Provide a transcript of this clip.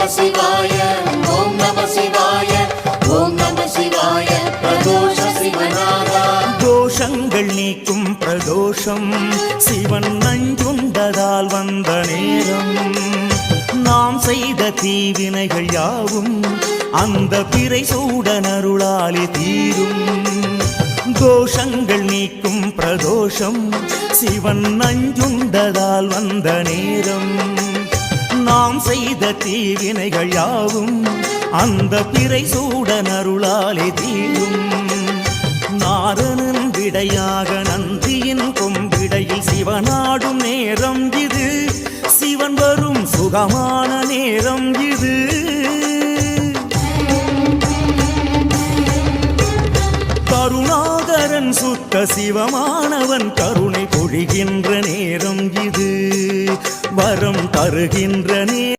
நம சிவாய ஓம் நம சிவாய ஓம் நம சிவாய பிரதோஷ சிவநாதா. தோஷங்கள் நீக்கும் பிரதோஷம் சிவன் நஞ்சுண்டதால் வந்த நேரம். நாம் செய்த தீவினைகள் யாவும் அந்த பிறை சூடனருளாலே தீரும். தோஷங்கள் நீக்கும் பிரதோஷம் சிவன் நஞ்சுண்டதால் வந்த நேரம். நாம் செய்த தீவினைகள் யாவும் அந்த பிறை சூடனருளாலே தீரும். நாரணன் விடையாக நந்தியின் கொம்பிடையில் சிவனாடும் நேரம் இது. சிவன் வரும் சுகமான நேரம் இது. கருணாகரன் சுத்த சிவமானவன் கருணை பொழிகின்ற வரம் தருகின்ற நீ.